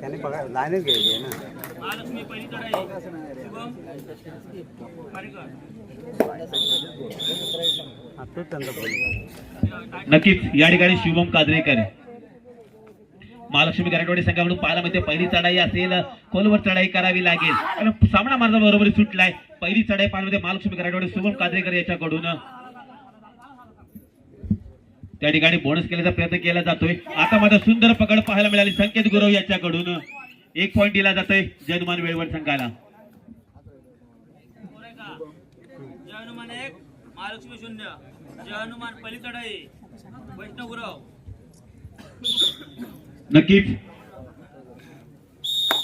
त्याने बघा लाईनच घ्यायची आहे ना. नक्कीच या ठिकाणी शुभम काजरेकर महालक्ष्मी गराटवाडी संघाकडून पाहायला मिळते. पहिली चढाई असेल खोलवर चढाई करावी लागेल. कारण सामना माझा बरोबर सुटलाय. पहिली चढाई पाहायला मिळते महालक्ष्मी गराटवाडी शुभम काजरेकर याच्याकडून. त्या ठिकाणी बोनस केल्याचा प्रयत्न केला जातोय. आता मात्र सुंदर पकड पाहायला मिळाली. संकेत गुरव याच्याकडून. एक पॉईंट दिला जातोय जनमान वेळवर संघाला. जय हनुमान एक महालक्ष्मी शून्य. जय हनुमान वैष्णव गुरव. नक्कीच.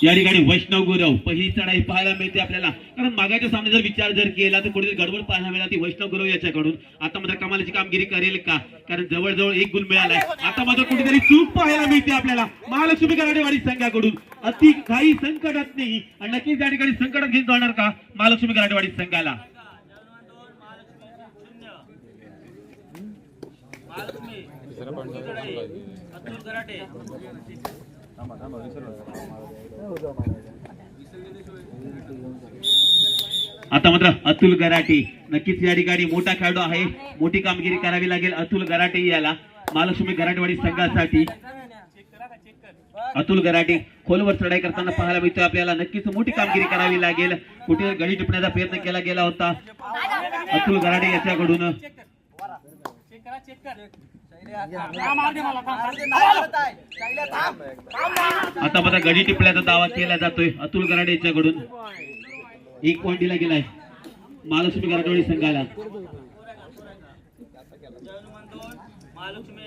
या ठिकाणी वैष्णव गुरव पहिली चढाई पाहायला मिळते आपल्याला. कारण मागाच्या सामने जर विचार जर केला तर कुठेतरी गडबड पाहायला मिळाला ती वैष्णव गुरव याच्याकडून. आता मात्र कमालीची कामगिरी करेल का? कारण जवळजवळ एक गुण मिळालाय. आता मात्र कुठेतरी चूक पाहायला मिळते आपल्याला. महालक्ष्मी कराडेवाडी संघाकडून. अति काही संकटात नाही. आणि नक्कीच या ठिकाणी संकटात घेऊन जाणार का? महालक्ष्मी कराडेवाडी संघाला. महालक्ष्मी. आता मात्र अतुल गराटे नक्कीच या ठिकाणी मोठा खेळाडू आहे. मोठी कामगिरी करावी लागेल अतुल गराटे याला. महालक्ष्मी गराटेवाडी संघासाठी. अतुल गराटे खोलवर चढाई करताना पाहायला मिळतो आपल्याला. नक्कीच मोठी कामगिरी करावी लागेल. कुठे गडी टिपण्याचा प्रयत्न केला गेला होता. अतुल गराटे याच्याकडून. आता बघा गडी टिपल्याचा दावा केला जातोय. अतुल गराडे याच्याकडून एक पॉइंट दिला गेलाय. महालक्ष्मी गराडवाडी संघाला. महालक्ष्मी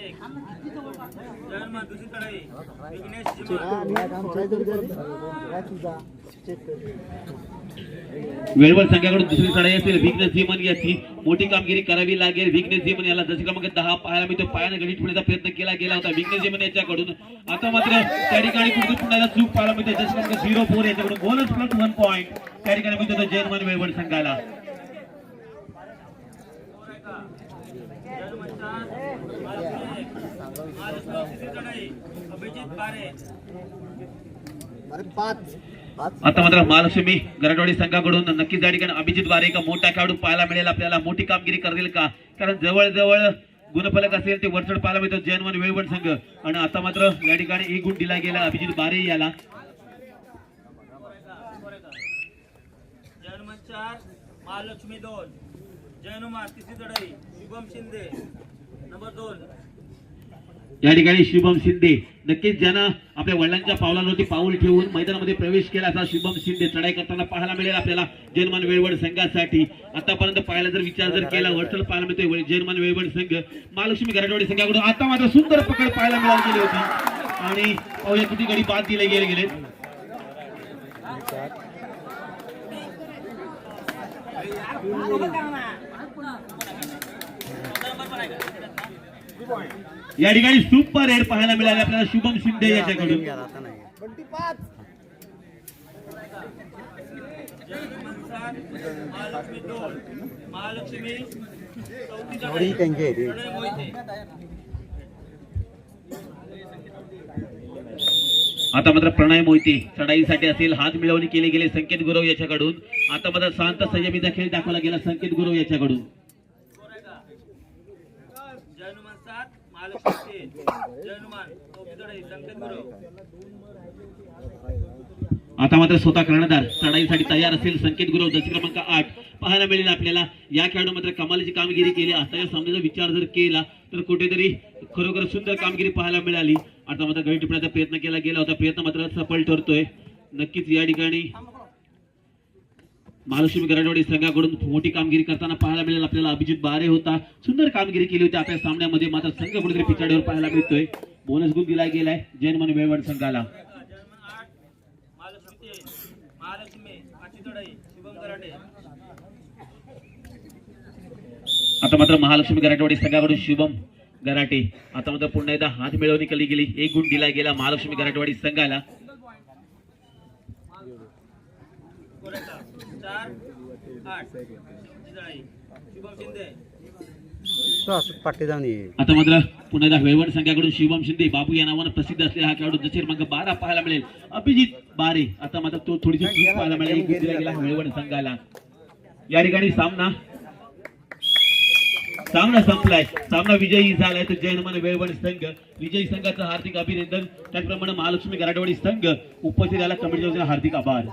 वेळवर संघाकडून दुसरी चढाई असेल. विघ्नेश झिमन याची मोठी कामगिरी करावी लागेल. विघ्नेश झिमन याला दश क्रमांक दहा पाहायला मिळतो. पायाने गणित ठेवण्याचा प्रयत्न केला गेला होता. विघ्नेश झिमन याच्याकडून आता मात्र त्या ठिकाणी कुठे पुन्हा चूक पाहायला मिळते. दश क्रमांक झिरो फोर याच्याकडून बोनस प्लस वन पॉईंट त्या ठिकाणी मिळतो जयनमान वेळवर संघाला. अभिजित पारे. आता मात्र महालक्ष्मी गरडवाडी संघाकडून नक्कीच या ठिकाणी अभिजित वारेकर मोठा खेळाडू पाहायला मिळेल. आपल्याला मोठी कामगिरी करेल का? कारण जवळजवळ गुणफलक असेल ते वरचढ पाहायला मिळतो. जयनवन वेळवण संघ. आणि आता मात्र या ठिकाणी एक गुण दिला गेला अभिजित बारे याला. महालक्ष्मी दोन. जैनुमा तिसरी चढाई शुभम शिंदे नंबर दोन. या ठिकाणी शुभम शिंदे. नक्कीच ज्यानं आपल्या वडिलांच्या पावलांवरती पाऊल ठेवून मैदानामध्ये प्रवेश केला असा शुभम शिंदे चढाई करताना पाहायला मिळेल आपल्याला जयनमान वेळवड संघासाठी. आतापर्यंत पाहायला जर विचार जर केला वरचढ पाहायला मिळतोय जयनमान वेळवड संघ. महालक्ष्मी गराडवाडी संघाकडून आता मात्र सुंदर पकड पाहायला मिळाली गेली होती. आणि पाहूया किती गडी बाद दिले गेले गेले या ठिकाणी सुपर एअर पाहायला मिळाले आपल्याला शुभम शिंदे याच्याकडून. आता मात्र प्रणय मोहिते चढाईसाठी असेल हात मिळवणी केले गेले संकेत गुरव याच्याकडून. आता मात्र शांत संयमीचा खेळ दाखवला गेला संकेत गुरव याच्याकडून जय हनुमान संकेत आता मात्र स्वतः कर्णधार चढाईसाठी तयार असेल संकेत गुरव दश क्रमांक आठ. पाहायला मिळेल आपल्याला. या खेळाडू मात्र कमालीची कामगिरी केली. आताच्या सामन्याचा विचार जर केला तर कुठेतरी खरोखर सुंदर कामगिरी पाहायला मिळाली. आता मात्र गडी टिपण्याचा प्रयत्न केला गेला होता. प्रयत्न मात्र सफल ठरतोय. नक्कीच या ठिकाणी महालक्ष्मी गराडवाडी संघाकडून मोठी कामगिरी करताना पाहायला मिळेल. आपल्याला अभिजित बारे होता. सुंदर कामगिरी केली होती आपल्या सामन्यामध्ये. मात्र संघ कुठेतरी पिछाडीवर पाहायला मिळतोय. बोनस गुण दिला गेलाय. जैनमन वेळवड संघाला. महालक्ष्मी आता मात्र महालक्ष्मी गराटेवाडी संघाकडून शुभम गराटे. आता मात्र पुन्हा एकदा हात मिळवणी केली गेली. एक गुण दिला गेला महालक्ष्मी गराटेवाडी संघाला. चार आठ शुभम शिंदे आता मात्र पुन्हा एकदा वेळवण संघाकडून शिवम शिंदे बाबू या नावानं प्रसिद्ध असलेला हा खेळाडू जसे क्रमांक बारा पाहायला मिळेल. अभिजित बारे आता मात्र तो थोडीशी चूक पाहायला मिळेल. एक गेला वेळवण संघाला. या ठिकाणी सामना सामना संपलाय. सामना विजयी झालाय. तर जैनमान वेळवण संघ विजयी संघाचं हार्दिक अभिनंदन. त्याचप्रमाणे महालक्ष्मी गराडवाडी संघ उपस्थित आला कमिटी हार्दिक आभार.